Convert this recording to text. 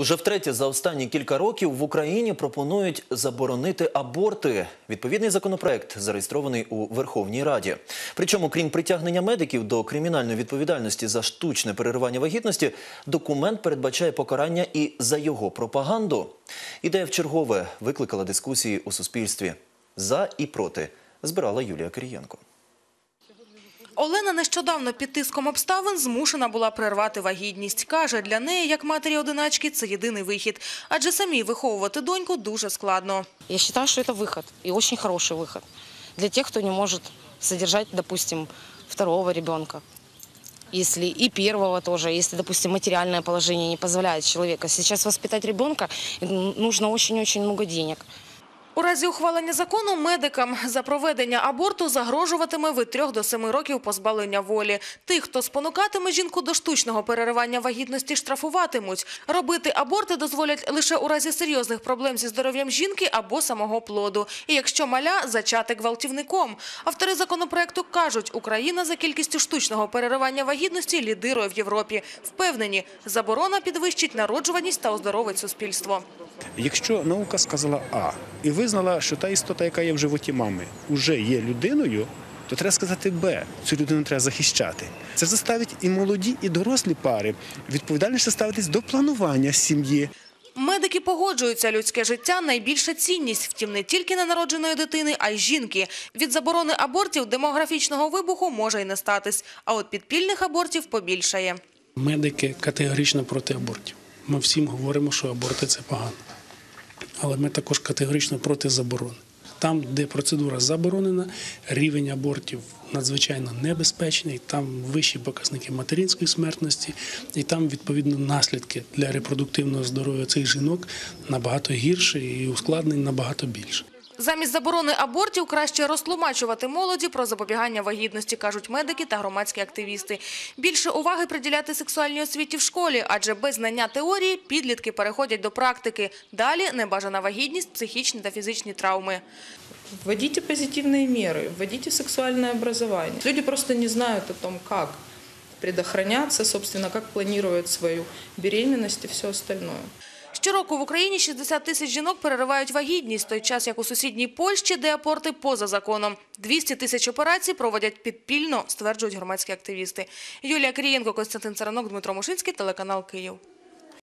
Уже втретє за останні кілька років в Україні пропонують заборонити аборти. Відповідний законопроект зареєстрований у Верховній Раді. Причому, крім притягнення медиків до кримінальної відповідальності за штучне переривання вагітності, документ передбачає покарання і за його пропаганду. Ідея вчергове викликала дискусії у суспільстві за і проти. Збирала Юлія Кирієнко. Олена нещодавно під тиском обставин змушена була перервати вагітність. Каже, для неї, як матері-одиначки, це єдиний вихід. Адже самій виховувати доньку дуже складно. Я считаю, что это выход, и очень хороший выход. Для тех, кто не может содержать, допустим, второго ребенка. Если и первого тоже, если, допустим, материальное положение не позволяет человека. Сейчас воспитать ребенка м, нужно очень-очень много денег. У разі ухвалення закону медикам за проведення аборту загрожуватиме від 3 до 7 років позбавлення волі. Тих, хто спонукатиме жінку до штучного переривання вагітності, штрафуватимуть. Робити аборти дозволять лише у разі серйозних проблем зі здоров'ям жінки або самого плоду. І якщо маля зачати гвалтівником. Автори законопроекту кажуть, Україна за кількістю штучного переривання вагітності лідирує в Європі. Впевнені, заборона підвищить народжуваність та оздоровить суспільство. Якщо наука сказала А і визнала, що та істота, яка є в животі мами, вже є людиною, то треба сказати Б. Цю людину треба захищати. Це заставить і молоді, і дорослі пари відповідальніше ставитись до планування сім'ї. Медики погоджуються, людське життя – найбільша цінність, втім не тільки ненародженої дитини, а й жінки. Від заборони абортів демографічного вибуху може й не статись, а от підпільних абортів побільшає. Медики категорично проти абортів. Ми всім говоримо, що аборти це погано. Але ми також категорично проти заборони. Там, де процедура заборонена, рівень абортів надзвичайно небезпечний, там вищі показники материнської смертності, і там, відповідно, наслідки для репродуктивного здоров'я цих жінок набагато гірші і ускладнень набагато більше. Замість заборони абортів краще розтлумачувати молоді про запобігання вагітності, кажуть медики та громадські активісти. Більше уваги приділяти сексуальній освіті в школі, адже без знання теорії підлітки переходять до практики. Далі небажана вагітність, психічні та фізичні травми. Вводите позитивные меры, вводите сексуальное образование. Люди просто не знают о том, как предохраняться, собственно, как планировать свою беременность и все остальное. Щороку в Україні 60 тисяч жінок переривають вагітність, той час як у сусідній Польщі, де апорти поза законом. 200 тисяч операцій проводять підпільно, стверджують громадські активісти. Юлія Крієнко, Костянтин Царанок, Дмитро Мушинський, телеканал Київ.